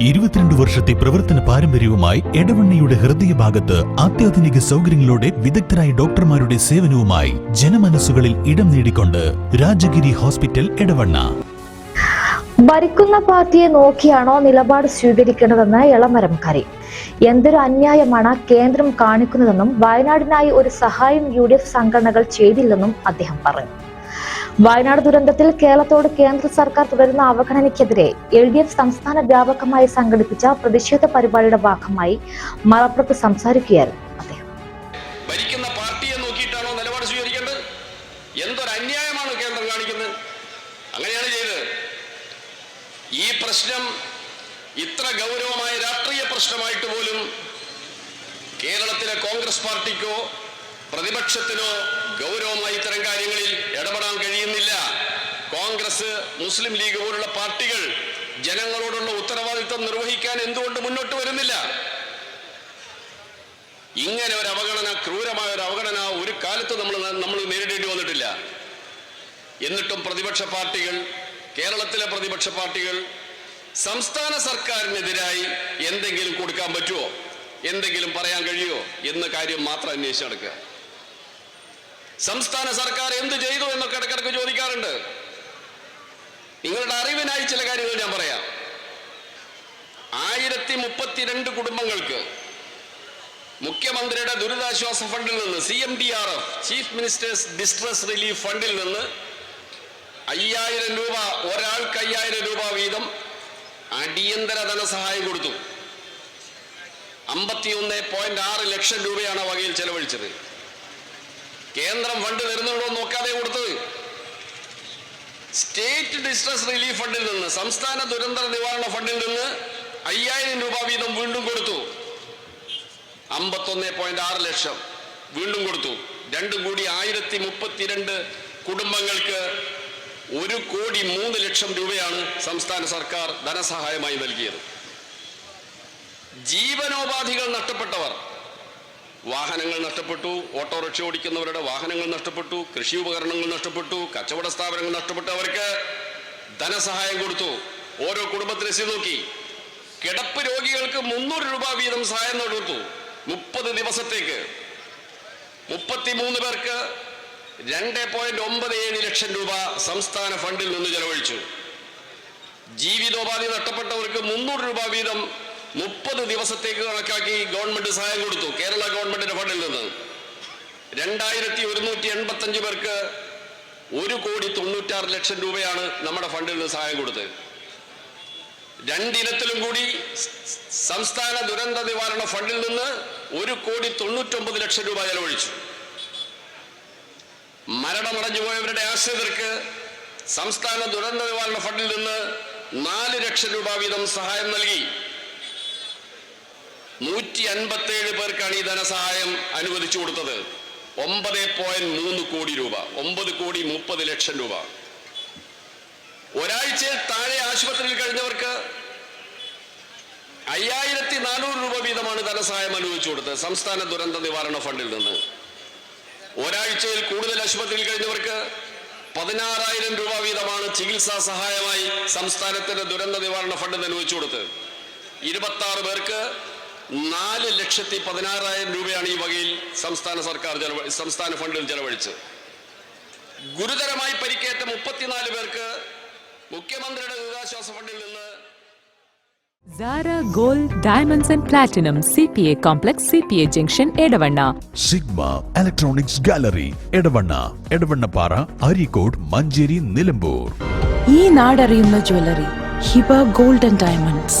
ഇരുപത്തിരണ്ട് വർഷത്തെ പ്രവർത്തന പാരമ്പര്യവുമായി എടവണ്ണയുടെ ഹൃദയഭാഗത്ത് അത്യാധുനിക സൗകര്യങ്ങളോടെ വിദഗ്ധരായ ഡോക്ടർമാരുടെ സേവനവുമായി ജനമനസ്സുകളിൽ ഇടം നേടിക്കൊണ്ട് രാജഗിരി ഹോസ്പിറ്റൽ എടവണ്ണ. ഭരിക്കുന്ന പാർട്ടിയെ നോക്കിയാണോ നിലപാട് സ്വീകരിക്കേണ്ടതെന്ന് എളമരംകരി എന്തൊരു അന്യായമാണ് കേന്ദ്രം കാണിക്കുന്നതെന്നും വയനാടിനായി ഒരു സഹായം യു സംഘടനകൾ ചെയ്തില്ലെന്നും അദ്ദേഹം പറഞ്ഞു. വയനാട് ദുരന്തത്തിൽ കേരളത്തോട് കേന്ദ്ര സർക്കാർ തുടരുന്ന അവഗണനയ്ക്കെതിരെ എൽ ഡി എഫ് സംസ്ഥാന വ്യാപകമായി സംഘടിപ്പിച്ച പ്രതിഷേധ പരിപാടിയുടെ ഭാഗമായി മലപ്പുറത്ത് സംസാരിക്കുകയായിരുന്നു ഭരിക്കുന്ന പാർട്ടിയെ എന്തൊരു അന്യായമാണ് കേന്ദ്രം കാണിക്കുന്നത്? ഈ പ്രശ്നം ഇത്ര ഗൗരവമായ രാഷ്ട്രീയ പ്രശ്നമായിട്ട് പോലും കേരളത്തിലെ കോൺഗ്രസ് പാർട്ടിക്കോ പ്രതിപക്ഷത്തിനോ ഗൗരവമായി ഇത്തരം കാര്യങ്ങളിൽ ഇടപെടാൻ കഴിയുന്നില്ല. കോൺഗ്രസ് മുസ്ലിം ലീഗ് പോലുള്ള പാർട്ടികൾ ജനങ്ങളോടുള്ള ഉത്തരവാദിത്വം നിർവഹിക്കാൻ എന്തുകൊണ്ട് മുന്നോട്ട് വരുന്നില്ല? ഇങ്ങനെ ഒരു അവഗണന ക്രൂരമായ ഒരു അവഗണന ഒരു കാലത്ത് നമ്മൾ നമ്മൾ നേരിടേണ്ടി വന്നിട്ടില്ല. എന്നിട്ടും പ്രതിപക്ഷ പാർട്ടികൾ കേരളത്തിലെ പ്രതിപക്ഷ പാർട്ടികൾ സംസ്ഥാന സർക്കാരിനെതിരായി എന്തെങ്കിലും കൊടുക്കാൻ പറ്റുമോ എന്തെങ്കിലും പറയാൻ കഴിയുമോ എന്ന കാര്യം മാത്രം അന്വേഷിച്ച് നടക്കുക. സംസ്ഥാന സർക്കാർ എന്ത് ചെയ്തു എന്നൊക്കെ ഇടക്കിടക്ക് ചോദിക്കാറുണ്ട്. നിങ്ങളുടെ അറിവിനായി ചില കാര്യങ്ങൾ ഞാൻ പറയാം. ആയിരത്തി മുപ്പത്തിരണ്ട് കുടുംബങ്ങൾക്ക് മുഖ്യമന്ത്രിയുടെ ദുരിതാശ്വാസ ഫണ്ടിൽ നിന്ന് C M D R F chief minister's distress relief ഫണ്ടിൽ നിന്ന് അയ്യായിരം രൂപ ഒരാൾക്ക് അയ്യായിരം രൂപ വീതം അടിയന്തര ധനസഹായം കൊടുത്തു. അമ്പത്തിയൊന്ന് പോയിന്റ് ആറ് ലക്ഷം രൂപയാണ് വകയിൽ ചെലവഴിച്ചത്. കേന്ദ്രം ഫണ്ട് തരുന്നുണ്ടോ എന്ന് നോക്കാതെ കൊടുത്തത്. സ്റ്റേറ്റ് ഡിസ്ട്രസ് റിലീഫ് ഫണ്ടിൽ നിന്ന് സംസ്ഥാന ദുരന്ത നിവാരണ ഫണ്ടിൽ നിന്ന് അയ്യായിരം രൂപ വീതം വീണ്ടും കൊടുത്തു. അമ്പത്തൊന്ന് പോയിന്റ് ആറ് ലക്ഷം വീണ്ടും കൊടുത്തു. രണ്ടും കൂടി ആയിരത്തി മുപ്പത്തിരണ്ട് കുടുംബങ്ങൾക്ക് ഒരു കോടി മൂന്ന് ലക്ഷം രൂപയാണ് സംസ്ഥാന സർക്കാർ ധനസഹായമായി നൽകിയത്. ജീവനോപാധികൾ നഷ്ടപ്പെട്ടവർ. വാഹനങ്ങൾ നഷ്ടപ്പെട്ടു ഓട്ടോറിക്ഷ ഓടിക്കുന്നവരുടെ വാഹനങ്ങൾ നഷ്ടപ്പെട്ടു കൃഷി ഉപകരണങ്ങൾ നഷ്ടപ്പെട്ടു കച്ചവട സ്ഥാപനങ്ങൾ നഷ്ടപ്പെട്ടു. അവർക്ക് ധനസഹായം കൊടുത്തു. ഓരോ കുടുംബത്തിന് രസീത് നോക്കി. കിടപ്പ് രോഗികൾക്ക് മുന്നൂറ് രൂപ വീതം സഹായം കൊടുത്തു മുപ്പത് ദിവസത്തേക്ക്. മുപ്പത്തിമൂന്ന് പേർക്ക് രണ്ട് പോയിന്റ് ഒമ്പത് ഏഴ് ലക്ഷം രൂപ സംസ്ഥാന ഫണ്ടിൽ നിന്ന് ചെലവഴിച്ചു. ജീവിതോപാധി നഷ്ടപ്പെട്ടവർക്ക് മുന്നൂറ് രൂപ വീതം മുപ്പത് ദിവസത്തേക്ക് കണക്കാക്കി ഗവൺമെന്റ് സഹായം കൊടുത്തു കേരള ഗവൺമെന്റിന്റെ ഫണ്ടിൽ നിന്ന്. രണ്ടായിരത്തി ഒരുന്നൂറ്റി എൺപത്തി അഞ്ച് പേർക്ക് ഒരു കോടി തൊണ്ണൂറ്റാറ് ലക്ഷം രൂപയാണ് നമ്മുടെ ഫണ്ടിൽ നിന്ന് സഹായം കൊടുത്തത്. രണ്ടിനത്തിലും കൂടി സംസ്ഥാന ദുരന്ത നിവാരണ ഫണ്ടിൽ നിന്ന് ഒരു കോടി തൊണ്ണൂറ്റൊമ്പത് ലക്ഷം രൂപ ചെലവഴിച്ചു. മരണമടഞ്ഞു പോയവരുടെ ആശ്രിതർക്ക് സംസ്ഥാന ദുരന്ത നിവാരണ ഫണ്ടിൽ നിന്ന് നാല് ലക്ഷം രൂപ വീതം സഹായം നൽകി. നൂറ്റി അൻപത്തേഴ് പേർക്കാണ് ഈ ധനസഹായം അനുവദിച്ചു കൊടുത്തത്. ഒമ്പത് പോയിന്റ് മൂന്ന് കോടി രൂപ. ഒമ്പത് കോടി മുപ്പത് ലക്ഷം രൂപ. ഒരാഴ്ചയിൽ താഴെ ആശുപത്രിയിൽ കഴിഞ്ഞവർക്ക് അയ്യായിരത്തി നാനൂറ് രൂപ വീതമാണ് ധനസഹായം അനുവദിച്ചു കൊടുത്തത് സംസ്ഥാന ദുരന്ത നിവാരണ ഫണ്ടിൽ നിന്ന്. ഒരാഴ്ചയിൽ കൂടുതൽ ആശുപത്രിയിൽ കഴിഞ്ഞവർക്ക് പതിനാറായിരം രൂപ വീതമാണ് ചികിത്സാ സഹായമായി സംസ്ഥാനത്തിന്റെ ദുരന്ത നിവാരണ ഫണ്ട് അനുവദിച്ചു കൊടുത്തത്. ഇരുപത്തി പേർക്ക് നാല് ലക്ഷത്തി പതിനാറായിരം രൂപയാണ് ഈ വകയിൽ സംസ്ഥാന സർക്കാർ ചെലവ സംസ്ഥാന ഫണ്ടിൽ ചെലവഴിച്ചത്. ഗുരുതരമായി പരിക്കേറ്റ മുപ്പത്തിനാല് പേർക്ക് മുഖ്യമന്ത്രിയുടെ ദുരിതാശ്വാസ ഫണ്ടിൽ നിന്ന് Zara Gold Diamonds and Platinum CPA Complex CPA Junction Edavanna Sigma Electronics Gallery Edavanna Edavannappara Areekode Manjeri Nilambur ഈ നാടറിയുന്ന jewellery Hiba Gold and Diamonds